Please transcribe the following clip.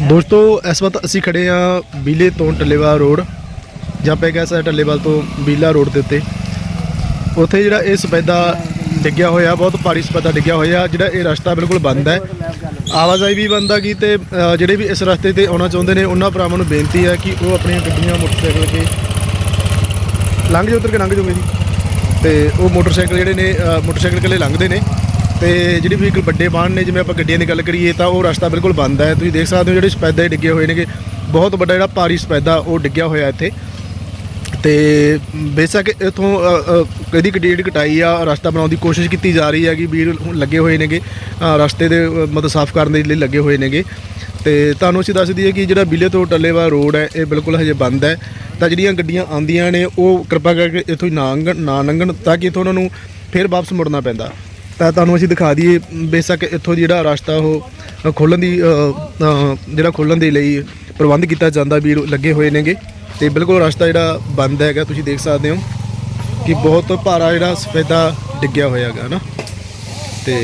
ਦੋਸਤੋ, ਇਸ ਵਕਤ ਅਸੀਂ ਖੜੇ ਆ ਬੀਲੇ ਤੋਂ ਟੱਲੇਵਾਲ ਰੋਡ, ਜਾਂ ਪੈ ਗਿਆ ਸਾ ਟੱਲੇਵਾਲ ਤੋਂ ਬੀਲਾ ਰੋਡ ਦੇ ਉੱਤੇ। ਉੱਥੇ ਜਿਹੜਾ ਇਹ ਸਪੈਦਾ ਡਿੱਗਿਆ ਹੋਇਆ, ਬਹੁਤ ਭਾਰੀ ਸਪੈਦਾ ਡਿੱਗਿਆ ਹੋਇਆ, ਜਿਹੜਾ ਇਹ ਰਸਤਾ ਬਿਲਕੁਲ ਬੰਦ ਹੈ। ਆਵਾਜਾਈ ਵੀ ਬੰਦ ਆ ਗਈ ਤੇ ਜਿਹੜੇ ਵੀ ਇਸ ਰਸਤੇ ਤੇ ਆਉਣਾ ਚਾਹੁੰਦੇ ਨੇ, ਉਹਨਾਂ ਭਰਾਵਾਂ ਨੂੰ ਬੇਨਤੀ ਹੈ ਕਿ ਉਹ ਆਪਣੀਆਂ ਗੱਡੀਆਂ, ਮੋਟਰਸਾਈਕਲ ਕੇ ਲੰਘ ਜਾਓ, ਉਤਰ ਕੇ ਲੰਘ ਜਾਓਗੇ ਜੀ। ਤੇ ਉਹ ਮੋਟਰਸਾਈਕਲ ਜਿਹੜੇ ਨੇ ਮੋਟਰਸਾਈਕਲ ਇਕੱਲੇ ਲੰਘਦੇ ਨੇ। ਤੇ ਜਿਹੜੀ ਵਹੀਕਲ ਵੱਡੇ ਵਾਹਨ ਨੇ, ਜਿਵੇਂ ਆਪਾਂ ਗੱਡੀਆਂ ਦੀ ਗੱਲ ਕਰੀਏ ਤਾਂ ਉਹ ਰਸਤਾ ਬਿਲਕੁਲ ਬੰਦ ਹੈ। ਤੁਸੀਂ ਦੇਖ ਸਕਦੇ ਹੋ ਜਿਹੜੇ ਸਪੈਦਾ ਡਿੱਗੇ ਹੋਏ ਨੇਗੇ। ਬਹੁਤ ਵੱਡਾ ਜਿਹੜਾ ਭਾਰੀ ਸਪੈਦਾ ਉਹ ਡਿੱਗਿਆ ਹੋਇਆ ਇੱਥੇ। ਤੇ ਬੇਸ਼ੱਕ ਇਥੋਂ ਕਦੀ ਕਡੀੜ ਕਟਾਈ ਆ, ਰਸਤਾ ਬਣਾਉਣ ਦੀ ਕੋਸ਼ਿਸ਼ ਕੀਤੀ ਜਾ ਰਹੀ ਹੈ ਕਿ ਵੀਰ ਲੱਗੇ ਹੋਏ ਨੇਗੇ। ਰਸਤੇ ਦੇ ਮਤਲਬ ਸਾਫ਼ ਕਰਨ ਦੇ ਲਈ ਲੱਗੇ ਹੋਏ ਨੇਗੇ। ਤੇ ਤੁਹਾਨੂੰ ਅਸੀਂ ਦੱਸ ਦਈਏ ਕਿ ਜਿਹੜਾ ਬਿਲੇ ਤੋਂ ਟੱਲੇਵਾਲ ਰੋਡ ਹੈ, ਇਹ ਬਿਲਕੁਲ ਹਜੇ ਬੰਦ ਹੈ। ਤਾਂ ਜਿਹੜੀਆਂ ਗੱਡੀਆਂ ਆਉਂਦੀਆਂ ਨੇ, ਉਹ ਕਿਰਪਾ ਕਰਕੇ ਇੱਥੋਂ ਹੀ ਨਾ ਲੰਘਣ ਨਾ ਲੰਘਣ ਤਾਂ ਕਿ ਇੱਥੋਂ ਉਹਨਾਂ ਨੂੰ ਫਿਰ ਵਾਪਸ ਮੁੜਨਾ ਪੈਂਦਾ। ਤਾਂ ਤੁਹਾਨੂੰ ਅਸੀਂ ਦਿਖਾ ਦਈਏ, ਬੇਸ਼ੱਕ ਇੱਥੋਂ ਜਿਹੜਾ ਰਸਤਾ ਉਹ ਖੋਲਣ ਦੀ ਜਿਹੜਾ ਖੋਲਣ ਦੇ ਲਈ ਪ੍ਰਬੰਧ ਕੀਤਾ ਜਾਂਦਾ ਵੀਰ ਲੱਗੇ ਹੋਏ ਨੇਗੇ। ਤੇ ਬਿਲਕੁਲ ਰਸਤਾ ਜਿਹੜਾ ਬੰਦ ਹੈਗਾ, ਤੁਸੀਂ ਦੇਖ ਸਕਦੇ ਹੋ ਕਿ ਬਹੁਤ ਭਾਰਾ ਜਿਹੜਾ ਸਫੈਦਾ ਡਿੱਗਿਆ ਹੋਇਆ ਹੈਗਾ ਨਾ ਤੇ